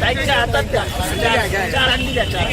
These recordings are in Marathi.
ताईच्या हातात द्या, चार- चार आणली द्या चार.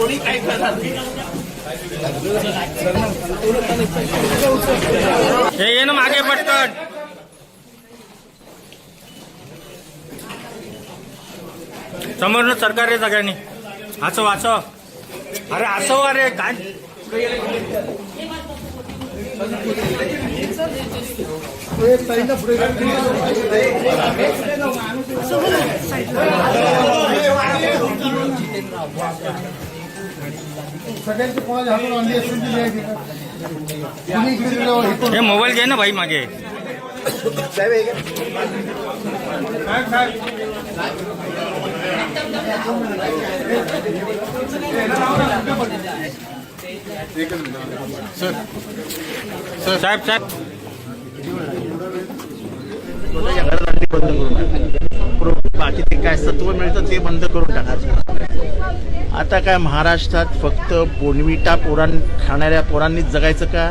कोणी काय करणार नाही. हे ये ना मागे पटकन. समोरनं सरकार रे सगळ्यांनी. असं वाचव. अरे असं अरे काय? सगळ्यांचे कोणाच्या हातून आणली असेल ती द्यायची का? कुणी इकडे दिलं, हे? हे मोबाईल घे ना भाई मागे. साहेब साहेब स्वतःच्या घरात बाकी ते काय सत्व मिळतं ते बंद करून टाकायचं. आता काय महाराष्ट्रात फक्त बोनविटा पोरां खाणाऱ्या पोरांनीच जगायचं का?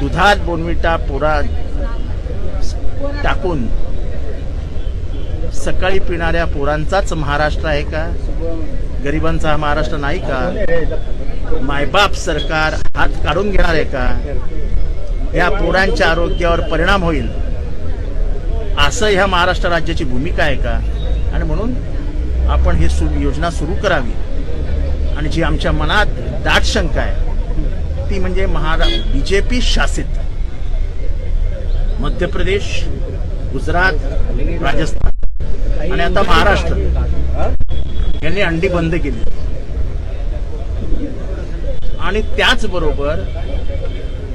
दुधात बोनविटा पोरा टाकून सकाळी पिणाऱ्या पोरांचाच महाराष्ट्र आहे का? गरिबांचा हा महाराष्ट्र नाही का? मायबाप सरकार हात काढून घेणार आहे का? या पोरांच्या आरोग्यावर परिणाम होईल. असं ह्या महाराष्ट्र राज्याची भूमिका आहे का? आणि म्हणून आपण ही सु योजना सुरू करावी. आणि जी आमच्या मनात दाट शंका आहे ती म्हणजे महारा बी जे पी शासित. मध्य प्रदेश गुजरात राजस्थान. आणि आता महाराष्ट्र. यांनी अंडी बंद केली. आणि त्याचबरोबर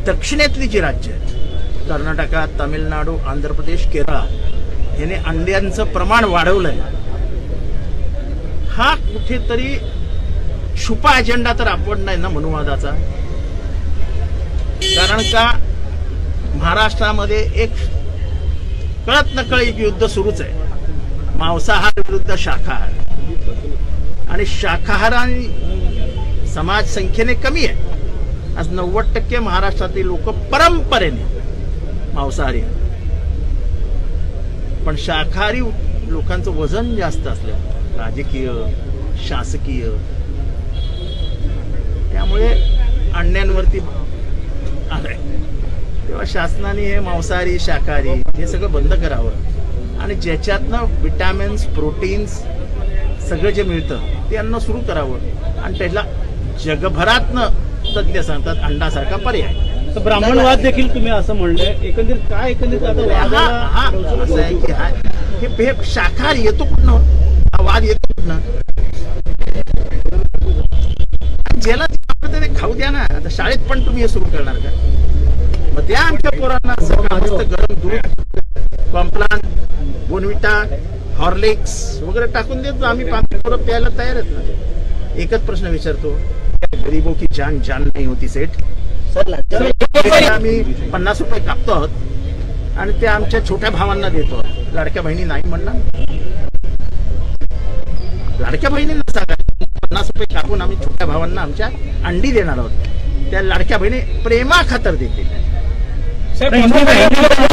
दक्षिणेतली जी राज्य आहेत कर्नाटका तामिळनाडू आंध्र प्रदेश केरळ. याने अंड्यांचं प्रमाण वाढवलंय. हा कुठेतरी छुपा अजेंडा तर आपण नाही ना मनुवादाचा? कारण का महाराष्ट्रामध्ये एक कळत न एक युद्ध सुरूच आहे. मांसाहार विरुद्ध शाकाहार. आणि शाकाहारांनी आणि समाज संख्येने कमी आहे. आज नव्वद टक्के महाराष्ट्रातील लोक परंपरेने मांसाहारी. पण शाकाहारी लोकांचं वजन जास्त असलं. राजकीय शासकीय. त्यामुळे अंड्यांवरती आलंय. तेव्हा शासनाने हे मांसाहारी शाकाहारी हे सगळं बंद करावं. आणि ज्याच्यातनं विटॅमिन्स प्रोटीन्स सगळं जे मिळतं ते अन्न सुरू करावं. आणि त्याला जगभरातनं तज्ज्ञ सांगतात अंडासारखा पर्याय. तर ब्राह्मणवाद देखील तुम्ही असं म्हणलंय एकंदरीत काय एकंदरीत आता हा हा. वादाला असं आहे की हा- हे हे शाकाहारी येतो कुठनं? हा वाद येतो कुठनं? ज्याला जे आवडतं ते खाऊ द्या ना आता शाळेत पण तुम्ही हे सुरू करणार का? मग द्या आमच्या पोरांना सगळं गरम दूध कॉम्प्लान बोनविटा हॉर्लिक्स वगैरे टाकून देतो. आम्ही पोरं प्यायला तयार आहेत ना. एकच प्रश्न विचारतो. गरीबो की जान जान नाही होती सेठ. आम्ही पन्नास रुपये कापतो आहोत आणि ते आमच्या छोट्या भावांना देतो लाडक्या बहिणी नाही म्हणणार. लाडक्या बहिणींना सांगा पन्नास रुपये कापून आम्ही छोट्या भावांना आमच्या अंडी देणार आहोत. त्या लाडक्या बहिणी प्रेमा खातर देतील